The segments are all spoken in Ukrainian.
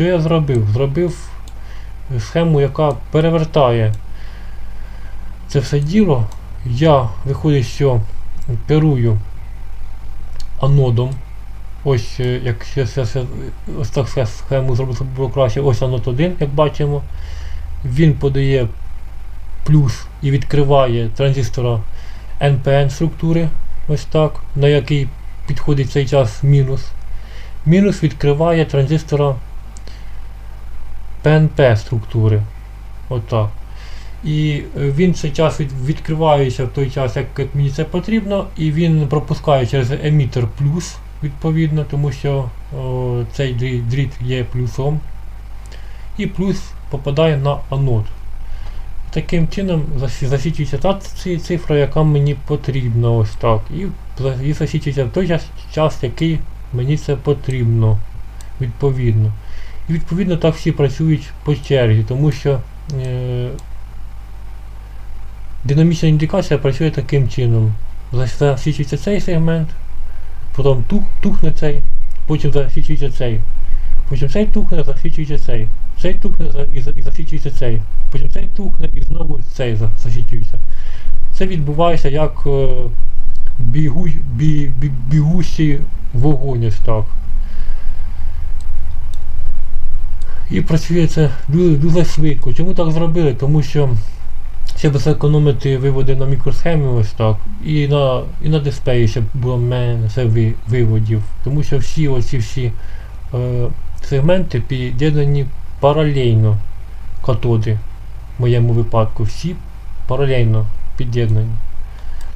що я зробив? Зробив схему, яка перевертає це все діло. Я виходить, що керую анодом. Ось, е, як ще, ще, ось так ще схему зробити було краще. Ось анод 1, як бачимо. Він подає плюс і відкриває транзистора NPN структури, ось так, на який підходить цей час мінус. Мінус відкриває транзистора PNP структури. Отак. І е, він цей час від, відкривається в той час, як, мені це потрібно, і він пропускає через емітер плюс, відповідно, тому що о, цей дріт, є плюсом. І плюс попадає на анод. Таким чином засі- засвічується та цифра, яка мені потрібна, ось так. І, за- і засвічується в той час, час, який мені це потрібно. Відповідно. І відповідно так всі працюють по черзі, тому що е, динамічна індикація працює таким чином. Зас- цей сегмент, потім тух, тухне цей, потім засвічується цей. Потім цей тухне, засвічується цей. Цей тухне і, за- цей. Потім цей тухне і знову цей за- Це відбувається як е, бігу, бі, бі, бігущий вогонь так. І працює це дуже, швидко. Чому так зробили? Тому що щоб зекономити виводи на мікросхемі ось так. І на, і на дисплеї, щоб було менше ви- виводів. Тому що всі оці всі е, сегменти під'єднані паралельно катоди в моєму випадку. Всі паралельно під'єднані.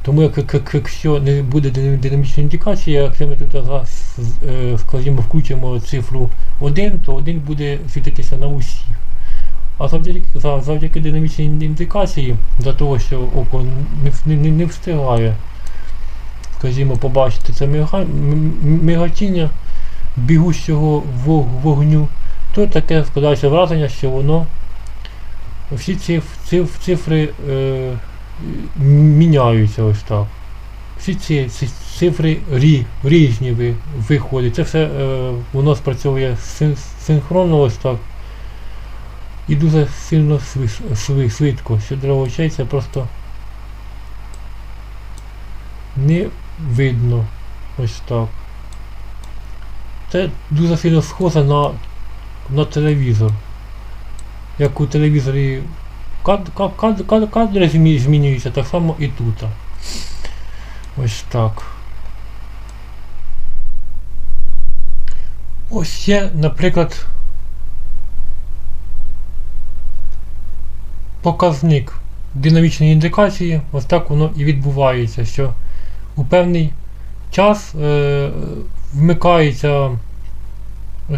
Тому як, як, як- якщо не буде динам- динамічної індикації, якщо ми тут зараз, скажімо, включимо цифру 1, то 1 буде світитися на усіх. А завдяки, завдяки динамічній індикації, за того, що око не, не, не, встигає, скажімо, побачити це мига, м- м- миготіння бігущого вогню, то таке складається враження, що воно всі циф, цифри е, міняються ось так. Всі ці, ці цифри рі, різні ви, виходять. Це все е, воно спрацьовує син, синхронно ось так. І дуже сильно швид, швид, швидко, що для очей це просто не видно ось так. Це дуже сильно схоже на, на телевізор. Як у телевізорі кад, кад, кад, кад, кадри змінюються, так само і тут. Ось так. Ось є, наприклад, показник динамічної індикації, ось так воно і відбувається, що у певний час е, вмикається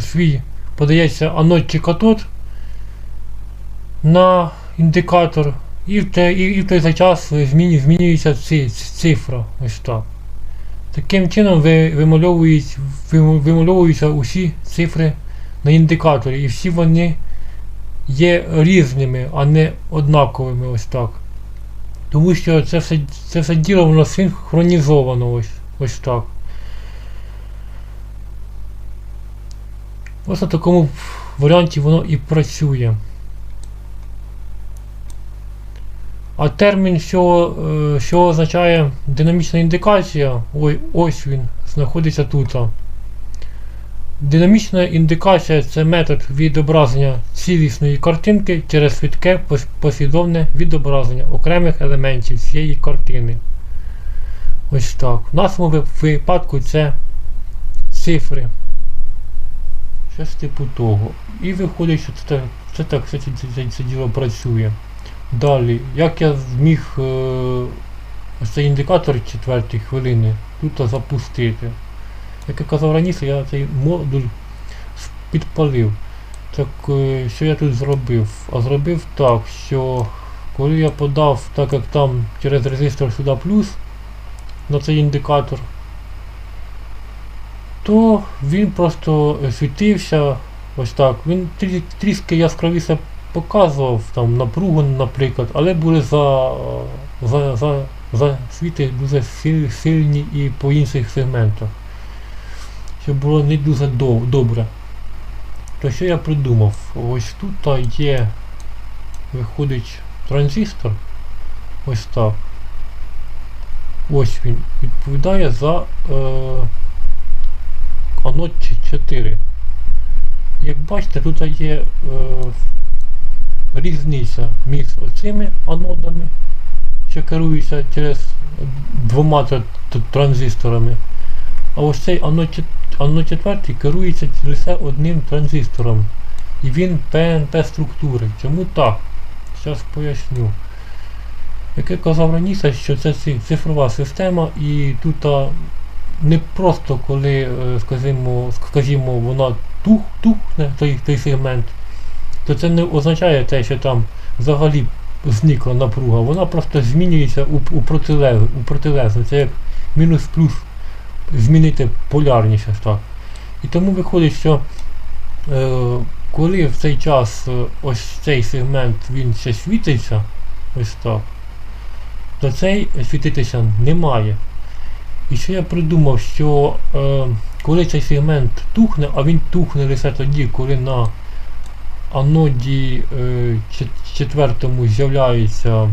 свій, подається анод чи катод на індикатор, і в, те, і, в той же час зміню, змінюється ці, цифра. Ось так. Таким чином ви, вимальовують, вимальовуються усі цифри на індикаторі, і всі вони є різними, а не однаковими ось так. Тому що це все, це все діло воно синхронізовано ось, ось так. Ось на такому варіанті воно і працює. А термін, що, е, що означає динамічна індикація, ой, ось він знаходиться тут. Динамічна індикація це метод відображення цілісної картинки через швидке пос- послідовне відображення окремих елементів цієї картини. Ось так. В нашому випадку це цифри. Щось типу того. І виходить, що це, це так це, це, це, це діло працює. Далі, як я зміг е, ось цей індикатор четвертої хвилини тут запустити. Як я казав раніше, я цей модуль підпалив. Так е, що я тут зробив? А зробив так, що коли я подав, так як там через резистор сюди плюс на цей індикатор, то він просто е, світився ось так. Він трі- трішки яскравіше показував там напругу, наприклад, але були за, за, за, за світи дуже сильні і по інших сегментах. Що було не дуже добре. То що я придумав? Ось тут є, виходить транзистор. Ось так. Ось він відповідає за е, анод 4. Як бачите, тут є е, різниця між оцими анодами, що керуються через двома тр- тр- транзисторами. А ось цей анод, чет- анод 4 керується лише одним транзистором. І він ПНП структури. Чому так? Зараз поясню. Як я казав раніше, що це цифрова система і тут не просто коли, е, скажімо, скажімо вона тух, тухне, той, той сегмент, то це не означає те, що там взагалі зникла напруга. Вона просто змінюється у, у, протилег, у протилежну. Це як мінус-плюс змінити полярніше. Так. І тому виходить, що е, коли в цей час е, ось цей сегмент він ще світиться, ось так, то цей світитися немає. І що я придумав, що е, коли цей сегмент тухне, а він тухне лише тоді, коли на аноді е, четвертому з'являється.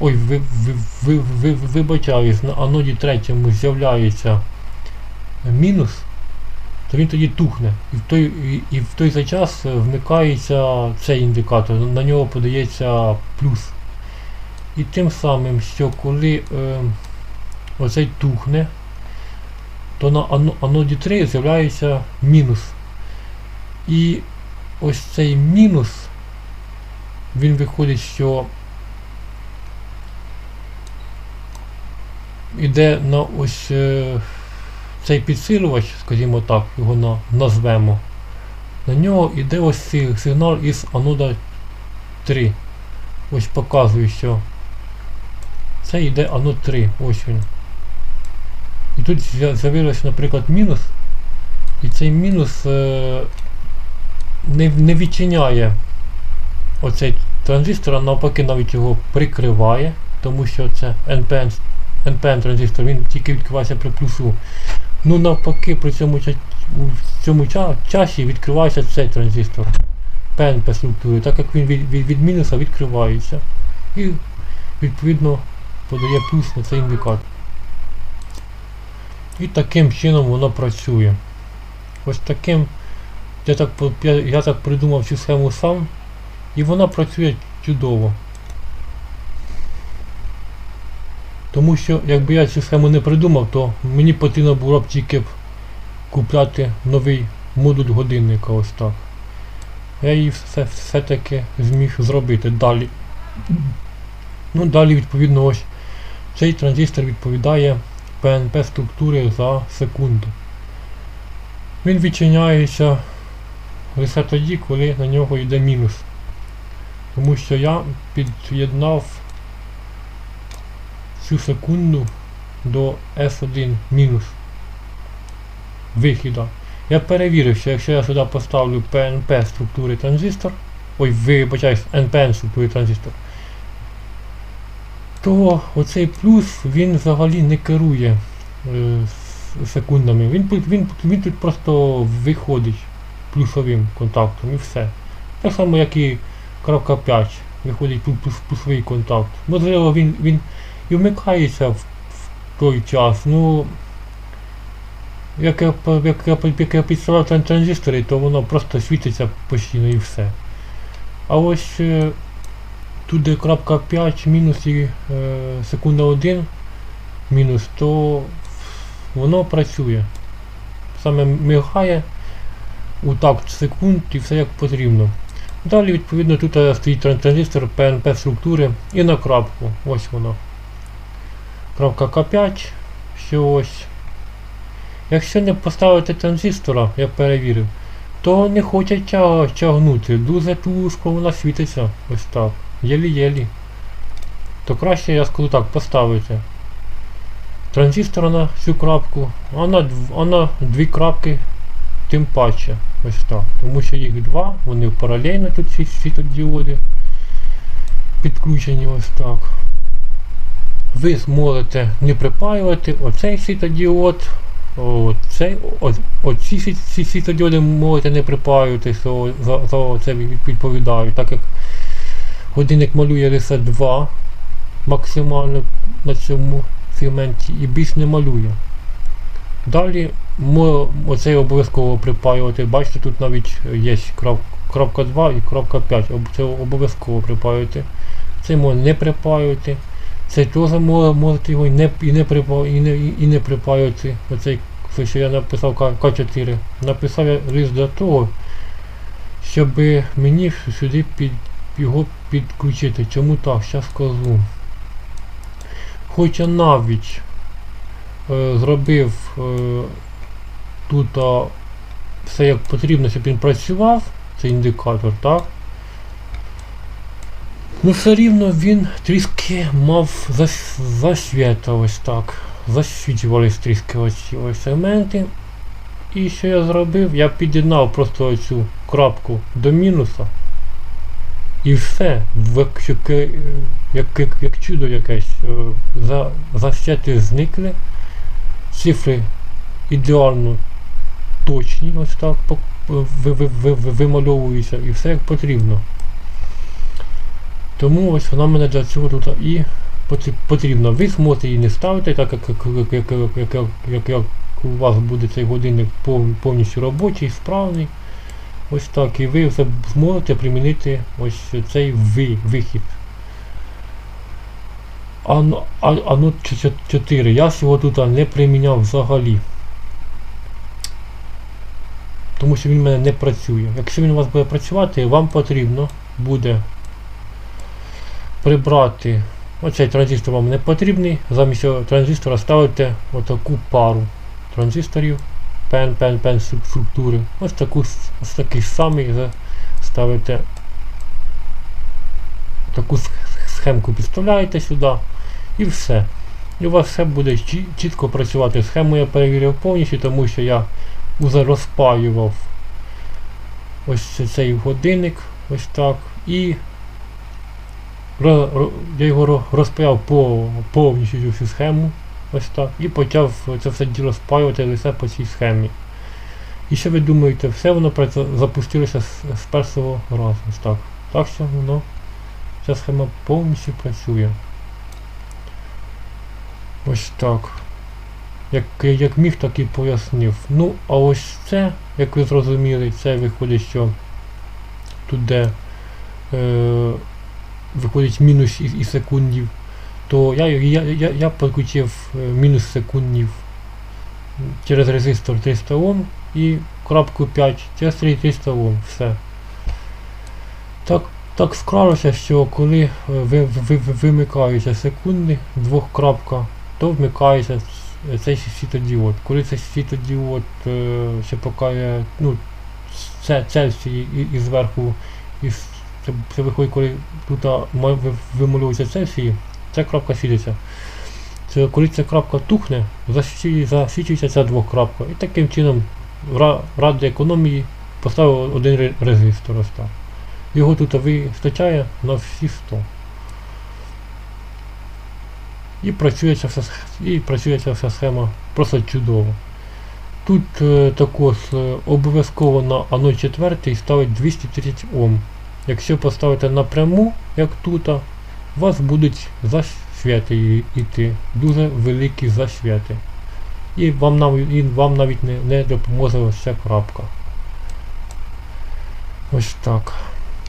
Ой, ви, ви, ви, ви, вибачаюсь, на аноді третьому з'являється мінус, то він тоді тухне. І в той, і, і в той же час е, вмикається цей індикатор, на нього подається плюс. І тим самим, що коли е, оцей тухне, то на аноді 3 з'являється мінус. І ось цей мінус, він виходить, що іде на ось е, цей підсилювач, скажімо так, його назвемо. На нього йде ось си- сигнал із анода 3. Ось показую, що це йде анод 3. Ось він. І тут з'я- з'явилось, наприклад, мінус. І цей мінус е, не, не відчиняє оцей транзистор, а навпаки навіть його прикриває, тому що це NPN, NPN транзистор, він тільки відкривається при плюсу. Ну навпаки, при цьому, у цьому часі відкривається цей транзистор PNP структури, так як він від, від, від мінуса відкривається. І відповідно подає плюс на цей індикатор. І таким чином воно працює. Ось таким я так, я, я так придумав цю схему сам, і вона працює чудово. Тому що якби я цю схему не придумав, то мені потрібно було б тільки б купляти новий модуль годинника ось так. Я її все, все-таки зміг зробити далі. Ну далі відповідно ось цей транзистор відповідає ПНП структури за секунду. Він відчиняється лише тоді, коли на нього йде мінус. Тому що я під'єднав цю секунду до S1 мінус вихіда. Я перевірив, що якщо я сюди поставлю PNP структури транзистор, ой, вибачаюсь, NPN структури транзистор, то оцей плюс він взагалі не керує е, секундами. Він, він, він тут просто виходить плюсовим контактом і все. Так само, як і крапка 5 виходить плюс, плюс, плюсовий контакт. Можливо, він, він і вмикається в, в той час. Ну, як я, як я, як я підставляв тран- транзистори, то воно просто світиться постійно і все. А ось е, тут де крапка 5 мінус і е, секунда 1 мінус, то воно працює. Саме мигає у такт секунд і все як потрібно. Далі, відповідно, тут е, стоїть транзистор PNP структури і на крапку. Ось воно. Крапка К5, що ось. Якщо не поставити транзистора, я перевірив, то не хоче тя- тягнути. Дуже тушко вона світиться. Ось так. Єлі-єлі. То краще я скажу так, поставити транзистора на цю крапку, а на, а на дві крапки тим паче. Ось так. Тому що їх два, вони паралельно тут ці світодіоди підключені ось так. Ви зможете не припаювати оцей світодіод От, цей, от, от ці, світодіоди можете не припаювати, за, за це відповідаю, так як годинник малює лише 2 максимально на цьому сегменті і більш не малює. Далі мо, оцей обов'язково припаювати. Бачите, тут навіть є крап, крапка 2 і крапка 5. Це обов'язково припаювати. Цей можна не припаювати. Цей теж мо- можете його і не, і не, і не, і не припаювати. Оцей, що я написав К- К4. Написав я лист для того, щоб мені сюди під, його підключити. Чому так? Зараз скажу. Хоча навіть зробив е, тут все як потрібно, щоб він працював, цей індикатор, так? Ну все рівно він трішки мав зас, засвіта ось так. Засвічувались трішки ось, ось сегменти. І що я зробив? Я під'єднав просто цю крапку до мінуса. І все, як, як, е, як, як, чудо якесь, е, за, засвіти зникли, цифри ідеально точні, ось так вимальовуються і все як потрібно. Тому ось вона мене для цього тут і потрі- потрібна. Ви зможете її не ставити, так як, як, як, як, як, у вас буде цей годинник повністю робочий, справний. Ось так, і ви зможете примінити ось цей ви, вихід. А, ано 4. Я ж його тут не приміняв взагалі. Тому що він в мене не працює. Якщо він у вас буде працювати, вам потрібно буде прибрати. Оцей транзистор вам не потрібний. Замість цього транзистора ставите отаку пару транзисторів пен, пен, пен структури. Ось таку ось такий самий ставите таку схемку підставляєте сюди і все. І у вас все буде чітко працювати. Схему я перевірив повністю, тому що я вже розпаював ось цей годинник, ось так. І я його розпаяв по повністю всю схему. Ось так. І почав це все діло спаювати лише по цій схемі. І що ви думаєте, все воно запустилося з, з першого разу. Ось так. Так що воно ця схема повністю працює. Ось так. Як, як міг, так і пояснив. Ну, а ось це, як ви зрозуміли, це виходить, що тут де е, виходить мінус і, і секундів, то я, я, я, я підключив е, мінус секундів через резистор 300 Ом і крапку 5 через 300 Ом. Все. Так, так склалося, що коли е, ви, ви, ви, вимикаються секунди, двох крапка, то вмикається цей світодіод. Коли цей світодіод е, ще покаже, ну, це Цельсій і, і зверху, і це, це виходить, коли тут вималюється Цельсій, ця крапка світиться. Це коли ця крапка тухне, засвічується ця двокрапка. І таким чином, ра- ради економії, поставив один резистор. Його тут вистачає на всі 100. І працює ця вся, і працює ця вся схема просто чудово. Тут е, також е, обов'язково на ано 4 ставить 230 Ом. Якщо поставити напряму, як тут, у вас будуть засвіти й- йти. Дуже великі засвіти. І вам, нав- і вам навіть не, не допоможе ось ця крапка. Ось так.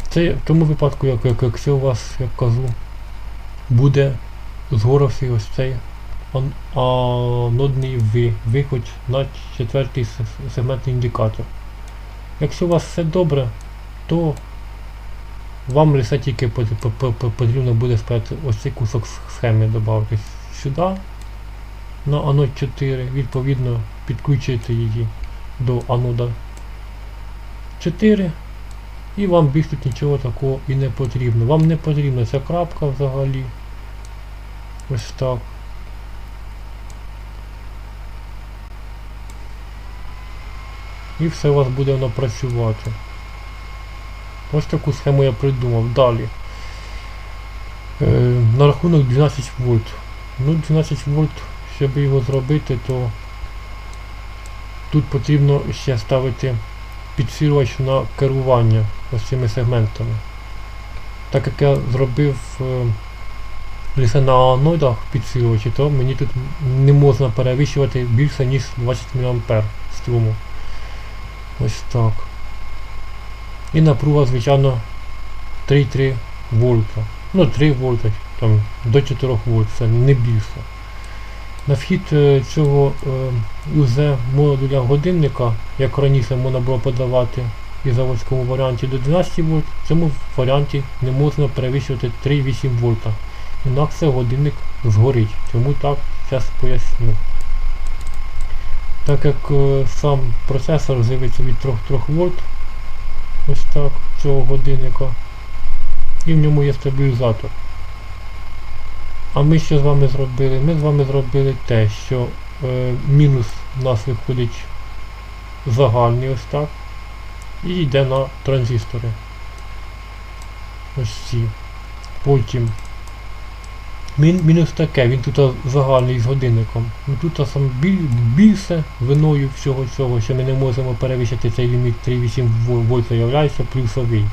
Це в тому випадку, як, як, якщо у вас, як кажу, буде згорався ось цей ан- анодний ви, виход на четвертий с- сегментний індикатор. Якщо у вас все добре, то вам лише тільки пот- по- по- по- потрібно буде спати ось цей кусок схеми додати сюди на анод 4, відповідно підключити її до анода 4 і вам більш тут нічого такого і не потрібно. Вам не потрібна ця крапка взагалі. Так. І все у вас буде воно працювати. Ось таку схему я придумав. Далі. Е, на рахунок 12 вольт. Ну 12 вольт, щоб його зробити, то тут потрібно ще ставити підсилювач на керування ось цими сегментами. Так як я зробив е, лише на анодах підсилювачі, то мені тут не можна перевищувати більше ніж 20 мА струму. Ось так. І напруга, звичайно, 3,3 вольта. Ну 3 вольта, там до 4 вольт, це не більше. На вхід е, цього е, УЗ модуля годинника, як раніше можна було подавати і заводському варіанті до 12 вольт, в цьому варіанті не можна перевищувати 3,8 вольта. Інакше годинник згорить. Чому так? Зараз поясню. Так як е, сам процесор живиться від 3, вольт, ось так, цього годинника, і в ньому є стабілізатор. А ми що з вами зробили? Ми з вами зробили те, що е, мінус у нас виходить загальний ось так. І йде на транзистори. Ось ці. Потім. Мін, мінус таке, він тут загальний з годинником. Ну тут сам біль, більше виною всього цього, що ми не можемо перевищити цей ліміт 3,8 вольт заявляється плюсовий.